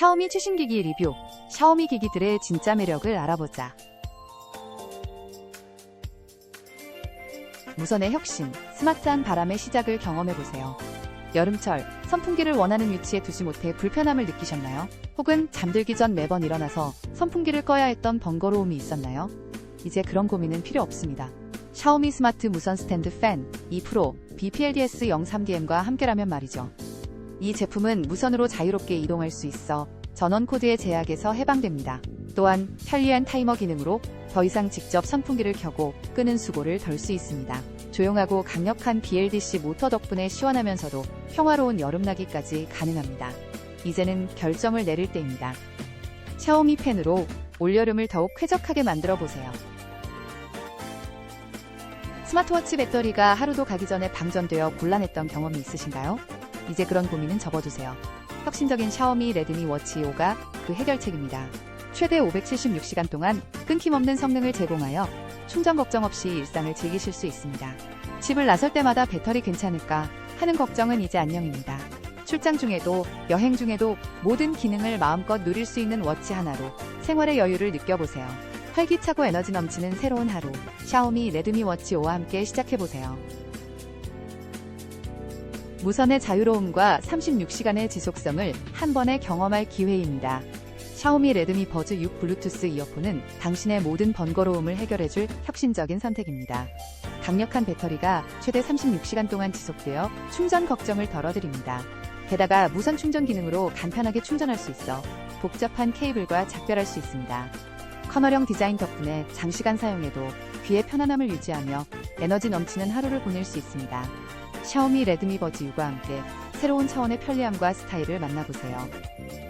샤오미 최신 기기 리뷰. 샤오미 기기들의 진짜 매력을 알아보자. 무선의 혁신, 스마트한 바람의 시작을 경험해보세요. 여름철, 선풍기를 원하는 위치에 두지 못해 불편함을 느끼셨나요? 혹은 잠들기 전 매번 일어나서 선풍기를 꺼야 했던 번거로움이 있었나요? 이제 그런 고민은 필요 없습니다. 샤오미 스마트 무선 스탠드 팬 2 프로 BPLDS 03DM과 함께라면 말이죠. 이 제품은 무선으로 자유롭게 이동할 수 있어 전원 코드의 제약에서 해방됩니다. 또한 편리한 타이머 기능으로 더 이상 직접 선풍기를 켜고 끄는 수고를 덜 수 있습니다. 조용하고 강력한 BLDC 모터 덕분에 시원하면서도 평화로운 여름나기까지 가능합니다. 이제는 결정을 내릴 때입니다. 샤오미 펜으로 올여름을 더욱 쾌적하게 만들어 보세요. 스마트워치 배터리가 하루도 가기 전에 방전되어 곤란했던 경험이 있으신가요? 이제 그런 고민은 접어두세요. 혁신적인 샤오미 레드미 워치 5가 그 해결책입니다. 최대 576시간 동안 끊김없는 성능을 제공하여 충전 걱정 없이 일상을 즐기실 수 있습니다. 집을 나설 때마다 배터리 괜찮을까 하는 걱정은 이제 안녕입니다. 출장 중에도 여행 중에도 모든 기능을 마음껏 누릴 수 있는 워치 하나로 생활의 여유를 느껴보세요. 활기차고 에너지 넘치는 새로운 하루 샤오미 레드미 워치 5와 함께 시작해보세요. 무선의 자유로움과 36시간의 지속성을 한 번에 경험할 기회입니다. 샤오미 레드미 버즈 6 블루투스 이어폰은 당신의 모든 번거로움을 해결해줄 혁신적인 선택입니다. 강력한 배터리가 최대 36시간 동안 지속되어 충전 걱정을 덜어드립니다. 게다가 무선 충전 기능으로 간편하게 충전할 수 있어 복잡한 케이블과 작별할 수 있습니다. 커널형 디자인 덕분에 장시간 사용해도 귀의 편안함을 유지하며 에너지 넘치는 하루를 보낼 수 있습니다. 샤오미 레드미 버즈 6과 함께 새로운 차원의 편리함과 스타일을 만나보세요.